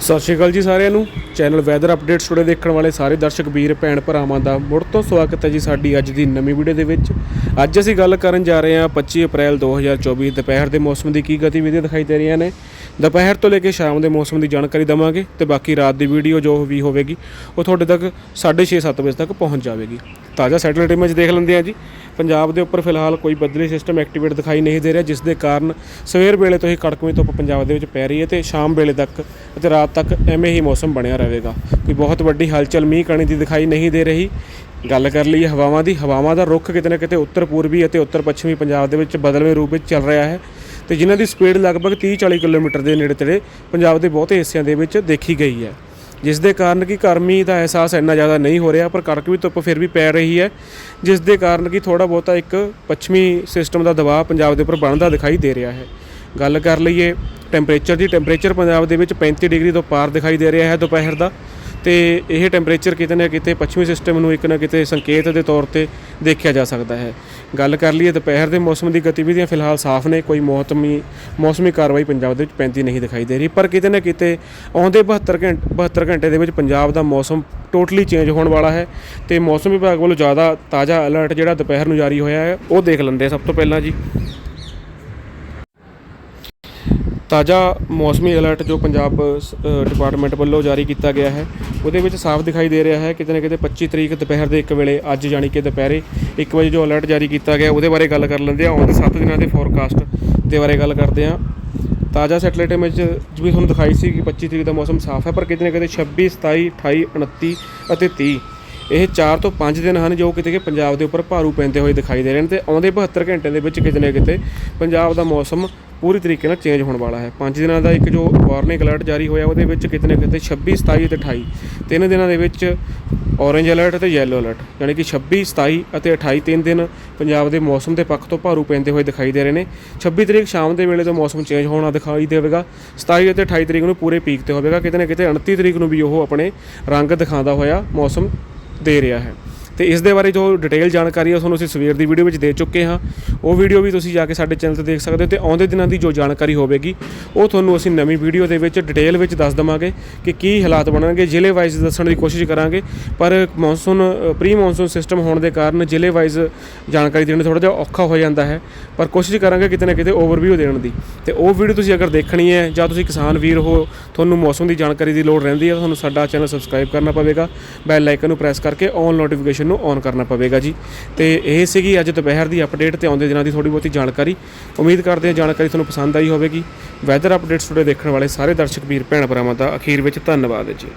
ਸਤਿ ਸ਼੍ਰੀ ਅਕਾਲ ਜੀ ਸਾਰਿਆਂ ਨੂੰ। ਚੈਨਲ ਵੈਦਰ ਅਪਡੇਟਸ ਟੁਡੇ ਦੇਖਣ ਵਾਲੇ ਸਾਰੇ ਦਰਸ਼ਕ, ਵੀਰ, ਭੈਣ ਭਰਾਵਾਂ ਦਾ ਮੁੜ ਤੋਂ ਸਵਾਗਤ ਹੈ ਜੀ ਸਾਡੀ ਅੱਜ ਦੀ ਨਵੀਂ ਵੀਡੀਓ ਦੇ ਵਿੱਚ। ਅੱਜ ਅਸੀਂ ਗੱਲ ਕਰਨ ਜਾ ਰਹੇ ਹਾਂ 25 ਅਪ੍ਰੈਲ 2024 ਦੁਪਹਿਰ ਦੇ ਮੌਸਮ ਦੀ ਕੀ ਗਤੀਵਿਧੀਆਂ ਦਿਖਾਈ ਦੇ ਰਹੀਆਂ ਨੇ। ਦੁਪਹਿਰ ਤੋਂ ਲੈ ਕੇ ਸ਼ਾਮ ਦੇ ਮੌਸਮ ਦੀ ਜਾਣਕਾਰੀ ਦਵਾਂਗੇ ਤੇ ਬਾਕੀ ਰਾਤ ਦੀ ਵੀਡੀਓ ਜੋ ਵੀ ਹੋਵੇਗੀ, ਉਹ ਤੁਹਾਡੇ ਤੱਕ 6:30 7 ਵਜੇ ਤੱਕ ਪਹੁੰਚ ਜਾਵੇਗੀ। ਤਾਜ਼ਾ ਸੈਟੇਲਾਈਟ ਇਮੇਜ ਦੇਖ ਲੈਂਦੇ ਹਾਂ ਜੀ। ਪੰਜਾਬ ਦੇ ਉੱਪਰ ਫਿਲਹਾਲ ਕੋਈ ਬੱਦਲੀ ਸਿਸਟਮ ਐਕਟੀਵੇਟ ਦਿਖਾਈ ਨਹੀਂ ਦੇ ਰਿਹਾ, ਜਿਸ ਦੇ ਕਾਰਨ ਸਵੇਰ ਵੇਲੇ ਤੋਂ ਹੀ ਕੜਕਵੀਂ ਧੁੱਪ ਪੰਜਾਬ ਦੇ ਵਿੱਚ ਪੈ ਰਹੀ ਹੈ ਤੇ ਸ਼ਾਮ ਵੇਲੇ ਤੱਕ ਅਤੇ ਰਾਤ ਤੱਕ ਐਵੇਂ ਹੀ ਮੌਸਮ ਬਣਿਆ ਰਹੇਗਾ। ਕੋਈ ਬਹੁਤ ਵੱਡੀ ਹਲਚਲ ਮੀਂਹ ਕਣੀ ਦੀ ਦਿਖਾਈ ਨਹੀਂ ਦੇ ਰਹੀ। ਗੱਲ ਕਰ ਲਈਏ ਹਵਾਵਾਂ ਦੀ, ਹਵਾਵਾਂ ਦਾ ਰੁੱਖ ਕਿਤੇ ਨਾ ਕਿਤੇ ਉੱਤਰ ਪੂਰਬੀ ਅਤੇ ਉੱਤਰ ਪੱਛਮੀ ਪੰਜਾਬ ਦੇ ਵਿੱਚ ਬਦਲਵੇਂ ਰੂਪ ਵਿੱਚ ਚੱਲ ਰਿਹਾ ਹੈ ਤੇ ਜਿਨ੍ਹਾਂ ਦੀ ਸਪੀਡ ਲਗਭਗ 30-40 ਕਿਲੋਮੀਟਰ ਦੇ ਨੇੜੇ ਤੇੜੇ ਪੰਜਾਬ ਦੇ ਬਹੁਤੇ ਹਿੱਸਿਆਂ ਦੇ ਵਿੱਚ ਦੇਖੀ ਗਈ ਹੈ। ਜਿਸ ਦੇ ਕਾਰਨ ਕਿ ਗਰਮੀ ਦਾ ਅਹਿਸਾਸ ਇੰਨਾ ਜ਼ਿਆਦਾ ਨਹੀਂ ਹੋ ਰਿਹਾ, ਪਰ ਕੜਕ ਵੀ ਧੁੱਪ ਫਿਰ ਵੀ ਪੈ ਰਹੀ ਹੈ ਜਿਸ ਦੇ ਕਾਰਨ ਕਿ ਥੋੜਾ ਬਹੁਤਾ ਇੱਕ ਪੱਛਮੀ ਸਿਸਟਮ ਦਾ ਦਬਾਅ ਪੰਜਾਬ ਦੇ ਉੱਪਰ ਬਣਦਾ ਦਿਖਾਈ ਦੇ ਰਿਹਾ ਹੈ। ਗੱਲ ਕਰ ਲਈਏ ਟੈਂਪਰੇਚਰ ਦੀ ਟੈਂਪਰੇਚਰ ਪੰਜਾਬ ਦੇ ਵਿੱਚ 35 ਡਿਗਰੀ ਤੋਂ ਪਾਰ ਦਿਖਾਈ ਦੇ ਰਿਹਾ ਹੈ ਦੁਪਹਿਰ ਦਾ। ਤੇ ਇਹ ਟੈਂਪਰੇਚਰ ਕਿਤੇ ਨਾ ਕਿਤੇ ਪੱਛਮੀ ਸਿਸਟਮ ਨੂੰ ਇੱਕ ਨਾ ਕਿਤੇ ਸੰਕੇਤ ਦੇ ਤੌਰ ਤੇ ਦੇਖਿਆ ਜਾ ਸਕਦਾ ਹੈ। ਗੱਲ ਕਰ ਲਈਏ ਦੁਪਹਿਰ ਦੇ ਮੌਸਮ ਦੀ ਗਤੀਵਿਧੀਆਂ ਫਿਲਹਾਲ ਸਾਫ਼ ਨੇ, ਕੋਈ ਮੌਸਮੀ ਮੌਸਮੀ ਕਾਰਵਾਈ ਪੰਜਾਬ ਦੇ ਵਿੱਚ ਪੈਂਦੀ ਨਹੀਂ ਦਿਖਾਈ ਦੇ ਰਹੀ, ਪਰ ਕਿਤੇ ਨਾ ਕਿਤੇ ਆਉਂਦੇ 72 ਘੰਟੇ 72 ਘੰਟੇ ਦੇ ਵਿੱਚ ਪੰਜਾਬ ਦਾ ਮੌਸਮ ਟੋਟਲੀ ਚੇਂਜ ਹੋਣ ਵਾਲਾ ਹੈ ਤੇ ਮੌਸਮ ਵਿਭਾਗ ਵੱਲੋਂ ਜ਼ਿਆਦਾ ਤਾਜ਼ਾ ਅਲਰਟ ਜਿਹੜਾ ਦੁਪਹਿਰ ਨੂੰ ਜਾਰੀ ਹੋਇਆ ਹੈ, ਉਹ ਦੇਖ ਲੈਂਦੇ ਸਭ ਤੋਂ ਪਹਿਲਾਂ ਜੀ। ਤਾਜ਼ਾ ਮੌਸਮੀ ਅਲਰਟ ਜੋ ਪੰਜਾਬ ਸ- ਡਿਪਾਰਟਮੈਂਟ ਵੱਲੋਂ ਜਾਰੀ ਕੀਤਾ ਗਿਆ ਹੈ ਉਹਦੇ ਵਿੱਚ ਸਾਫ਼ ਦਿਖਾਈ ਦੇ ਰਿਹਾ ਹੈ ਕਿਤੇ ਨਾ ਕਿਤੇ 25 ਤਰੀਕ ਦੁਪਹਿਰ ਦੇ 1 ਵੇਲੇ, ਅੱਜ ਜਾਣੀ ਕਿ ਦੁਪਹਿਰੇ 1 ਵਜੇ ਜੋ ਅਲਰਟ ਜਾਰੀ ਕੀਤਾ ਗਿਆ, ਉਹਦੇ ਬਾਰੇ ਗੱਲ ਕਰ ਲੈਂਦੇ ਹਾਂ। ਆਉਂਦੇ 7 ਦਿਨਾਂ ਦੇ ਫੋਰਕਾਸਟ ਦੇ ਬਾਰੇ ਗੱਲ ਕਰਦੇ ਹਾਂ। ਤਾਜ਼ਾ ਸੈਟੇਲਾਈਟ ਇਮੇਜ ਵੀ ਤੁਹਾਨੂੰ ਦਿਖਾਈ ਸੀ ਕਿ 25 ਤਰੀਕ ਦਾ ਮੌਸਮ ਸਾਫ਼ ਹੈ, ਪਰ ਕਿਤੇ ਨਾ ਕਿਤੇ 26 27 28 29 ਅਤੇ 30 ਇਹ 4 ਤੋਂ 5 ਦਿਨ ਹਨ ਜੋ ਕਿਤੇ ਕਿ ਪੰਜਾਬ ਦੇ ਉੱਪਰ ਭਾਰੂ ਪੈਂਦੇ ਹੋਏ ਦਿਖਾਈ ਦੇ ਰਹੇ ਨੇ ਤੇ ਆਉਂਦੇ 72 ਘੰਟਿਆਂ ਦੇ ਵਿੱਚ ਕਿਤੇ ਨਾ ਕਿਤੇ ਪੰਜਾਬ ਦਾ ਮੌਸਮ ਪੂਰੀ ਤਰੀਕੇ ਨਾਲ ਚੇਂਜ ਹੋਣ ਵਾਲਾ ਹੈ। 5 ਦਿਨਾਂ ਦਾ ਇੱਕ ਜੋ ਵਾਰਨਿੰਗ ਅਲਰਟ ਜਾਰੀ ਹੋਇਆ, ਉਹਦੇ ਵਿੱਚ ਕਿਤੇ ਨਾ ਕਿਤੇ 26 27 ਤੇ 28 ਤਿੰਨ ਦਿਨਾਂ ਦੇ ਵਿੱਚ ਔਰੇਂਜ ਅਲਰਟ ਅਤੇ ਯੈਲੋ ਅਲਰਟ ਯਾਨੀ ਕਿ 26 27 ਅਤੇ 28 ਤਿੰਨ ਦਿਨ ਪੰਜਾਬ ਦੇ ਮੌਸਮ ਦੇ ਪੱਖ ਤੋਂ ਭਾਰੂ ਪੈਂਦੇ ਹੋਏ ਦਿਖਾਈ ਦੇ ਰਹੇ ਨੇ। 26 ਤਰੀਕ ਸ਼ਾਮ ਦੇ ਵੇਲੇ ਤੋਂ ਮੌਸਮ ਚੇਂਜ ਹੋਣਾ ਦਿਖਾਈ ਦੇਵੇਗਾ। 27 ਅਤੇ 28 ਤਰੀਕ ਨੂੰ ਪੂਰੇ ਪੀਕ ਤੇ ਹੋਵੇਗਾ। ਕਿਤੇ ਨਾ ਕਿਤੇ 29 ਤਰੀਕ ਨੂੰ ਵੀ ਉਹ ਆਪਣੇ ਰੰਗ ਦਿਖਾਉਂਦਾ ਹੋਇਆ ਮੌਸਮ ਦੇ ਰਿਹਾ ਹੈ। ਤੇ ਇਸ ਦੇ ਬਾਰੇ ਜੋ ਡਿਟੇਲ ਜਾਣਕਾਰੀ ਹੈ ਤੁਹਾਨੂੰ ਅਸੀਂ ਸਵੇਰ ਦੀ ਵੀਡੀਓ ਵਿੱਚ ਦੇ ਚੁੱਕੇ ਹਾਂ। ਉਹ ਵੀਡੀਓ ਵੀ ਤੁਸੀਂ ਜਾ ਕੇ ਸਾਡੇ ਚੈਨਲ ਤੇ ਦੇਖ ਸਕਦੇ ਹੋ ਤੇ ਆਉਂਦੇ ਦਿਨਾਂ ਦੀ ਜੋ ਜਾਣਕਾਰੀ ਹੋਵੇਗੀ, ਉਹ ਤੁਹਾਨੂੰ ਅਸੀਂ ਨਵੀਂ ਵੀਡੀਓ ਦੇ ਵਿੱਚ ਡਿਟੇਲ ਵਿੱਚ ਦੱਸ ਦਵਾਂਗੇ ਕਿ ਕੀ ਹਾਲਾਤ ਬਣਨਗੇ, ਜ਼ਿਲ੍ਹੇ ਵਾਈਜ਼ ਦੱਸਣ ਦੀ ਕੋਸ਼ਿਸ਼ ਕਰਾਂਗੇ। ਪਰ ਮੌਨਸੂਨ ਪ੍ਰੀ ਮੌਨਸੂਨ ਸਿਸਟਮ ਹੋਣ ਦੇ ਕਾਰਨ ਜ਼ਿਲ੍ਹੇ ਵਾਈਜ਼ ਜਾਣਕਾਰੀ ਦੇਣਾ ਥੋੜਾ ਜਿਹਾ ਔਖਾ ਹੋ ਜਾਂਦਾ ਹੈ। ਪਰ ਕੋਸ਼ਿਸ਼ ਕਰਾਂਗੇ ਕਿਤੇ ਨਾ ਕਿਤੇ ਓਵਰਵਿਊ ਦੇਣ ਦੀ। ਤੇ ਉਹ ਵੀਡੀਓ ਤੁਸੀਂ ਅਗਰ ਦੇਖਣੀ ਹੈ ਜਾਂ ਤੁਸੀਂ ਕਿਸਾਨ ਵੀਰ ਹੋ, ਤੁਹਾਨੂੰ ਮੌਸਮ ਦੀ ਜਾਣਕਾਰੀ ਦੀ ਲੋੜ ਰਹਿੰਦੀ ਹੈ ਤੁਹਾਨੂੰ ਸਾਡਾ ਚੈਨਲ ਸਬਸਕ੍ਰਾਈਬ ਕਰਨਾ ਪਵੇਗਾ। ਬੈਲ ਆਈਕਨ ਨੂੰ ਪ੍ਰੈਸ ਕਰਕੇ ਔਨ ਨੋਟੀਫਿਕੇਸ਼ਨ ਨੂੰ ਔਨ ਕਰਨਾ ਪਵੇਗਾ ਜੀ। ਤੇ ਇਹ ਸੀਗੀ ਅੱਜ ਦੁਪਹਿਰ ਦੀ ਅਪਡੇਟ ਤੇ ਆਉਂਦੇ ਦਿਨਾਂ ਦੀ ਥੋੜੀ ਬਹੁਤੀ ਜਾਣਕਾਰੀ। ਉਮੀਦ ਕਰਦੇ ਹਾਂ ਜਾਣਕਾਰੀ ਤੁਹਾਨੂੰ ਪਸੰਦ ਆਈ ਹੋਵੇਗੀ। ਵੈਦਰ ਅਪਡੇਟਸ ਟੁਡੇ ਦੇਖਣ ਵਾਲੇ ਸਾਰੇ ਦਰਸ਼ਕ, ਵੀਰ, ਭੈਣ, ਭਰਾਵਾਂ ਦਾ ਅਖੀਰ ਵਿੱਚ ਧੰਨਵਾਦ ਜੀ।